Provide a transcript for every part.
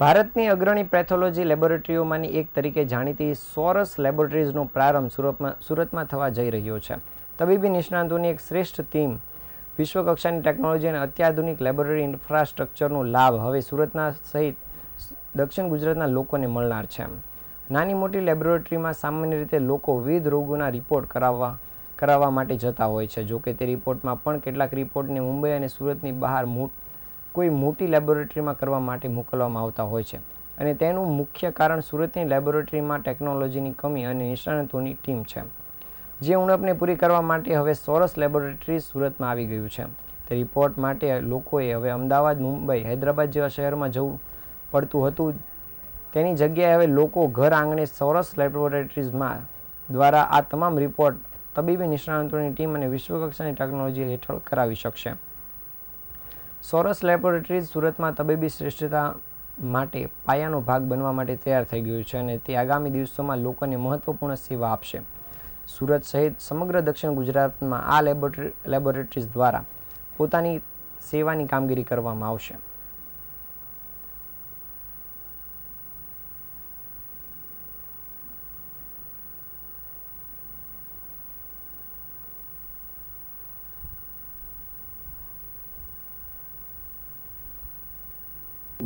ભારતની અગ્રણી પેથોલોજી લેબોરેટરીઓમાંની એક તરીકે જાણીતી સોરસ લેબોરેટરીઝનો પ્રારંભ સુરતમાં સુરતમાં થવા જઈ રહ્યો છે. તબીબી નિષ્ણાંતોની એક શ્રેષ્ઠ ટીમ વિશ્વકક્ષાની ટેકનોલોજી અને અત્યાધુનિક લેબોરેટરી ઇન્ફ્રાસ્ટ્રક્ચરનો લાભ હવે સુરતના સહિત દક્ષિણ ગુજરાતના લોકોને મળનાર છે. નાની મોટી લેબોરેટરીમાં સામાન્ય રીતે લોકો વિવિધ રોગોના રિપોર્ટ કરાવવા કરાવવા માટે જતા હોય છે. જોકે તે રિપોર્ટમાં પણ કેટલાક રિપોર્ટને મુંબઈ અને સુરતની બહાર મોટ કોઈ મોટી લેબોરેટરીમાં કરવા માટે મોકલવામાં આવતા હોય છે. અને તેનું મુખ્ય કારણ સુરતની લેબોરેટરીમાં ટેકનોલોજીની કમી અને નિષ્ણાતોની ટીમ છે. જે ઉણપને પૂરી કરવા માટે હવે સોરસ લેબોરેટરી સુરતમાં આવી ગયું છે. તે રિપોર્ટ માટે લોકોએ હવે અમદાવાદ, મુંબઈ, હૈદરાબાદ જેવા શહેરમાં જવું પડતું હતું. તેની જગ્યાએ હવે લોકો ઘર આંગણે સોરસ લેબોરેટરીઝમાં દ્વારા આ તમામ રિપોર્ટ તબીબી નિષ્ણાતોની ટીમ અને વિશ્વકક્ષાની ટેકનોલોજી હેઠળ કરાવી શકશે. સોરસ લેબોરેટરીઝ સુરતમાં તબીબી શ્રેષ્ઠતા માટે પાયાનો ભાગ બનવા માટે તૈયાર થઈ ગયું છે અને તે આગામી દિવસોમાં લોકોને મહત્વપૂર્ણ સેવા આપશે. સુરત સહિત સમગ્ર દક્ષિણ ગુજરાતમાં આ લેબોરેટરી લેબોરેટરીઝ દ્વારા પોતાની સેવાની કામગીરી કરવામાં આવશે.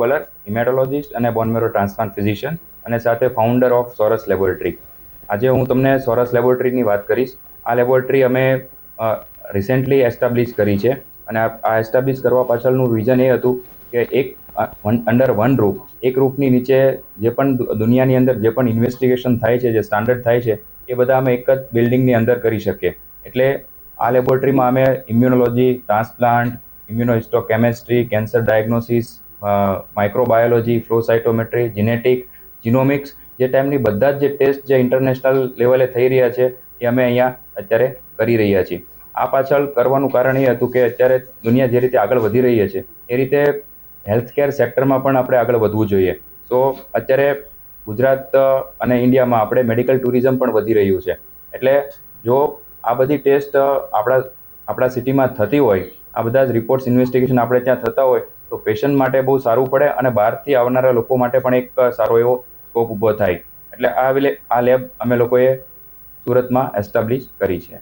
બલર હિમેટોલોજિસ્ટ અને બોનમેરો ટ્રાન્સપ્લાન્ટ ફિઝિશિયન અને સાથે ફાઉન્ડર ઓફ સોરસ લેબોરેટરી આજે હું તમને સોરસ લેબોરેટરીની વાત કરીશ. આ લેબોરેટરી અમે રિસેન્ટલી એસ્ટાબ્લિશ કરી છે અને આ એસ્ટાબ્લિશ કરવા પાછળનું વિઝન એ હતું કે એક અંડર વન રૂફ એક રૂફની નીચે જે પણ દુનિયાની અંદર જે પણ ઇન્વેસ્ટિગેશન થાય છે, જે સ્ટાન્ડર્ડ થાય છે, એ બધા અમે એક જ બિલ્ડિંગની અંદર કરી શકીએ. એટલે આ લેબોરેટરીમાં અમે immunology transplant immunohistochemistry cancer diagnosis microbiology flow cytometry genetic genomics જે ટાઈમની બધા જ જે ટેસ્ટ જે ઇન્ટરનેશનલ લેવલે થઈ રહ્યા છે એ અમે અહીંયા અત્યારે કરી રહ્યા છીએ. આ પાછળ કરવાનું કારણ એ હતું કે અત્યારે દુનિયા જે રીતે આગળ વધી રહી છે એ રીતે હેલ્થકેર સેક્ટરમાં પણ આપણે આગળ વધવું જોઈએ. સો અત્યારે ગુજરાત અને ઇન્ડિયામાં આપણે મેડિકલ ટુરિઝમ પણ વધી રહ્યું છે. એટલે જો આ બધી ટેસ્ટ આપણા આપણા સિટીમાં થતી હોય, આ બધા જ રિપોર્ટ્સ ઇન્વેસ્ટિગેશન આપણે ત્યાં થતા હોય તો પેશન્ટ માટે બહુ સારું પડે અને બહારથી આવનારા લોકો માટે પણ એક સારો એવો સ્કોપ ઊભો થાય. એટલે આ લેબ અમે લોકોએ સુરતમાં એસ્ટાબ્લિશ કરી છે.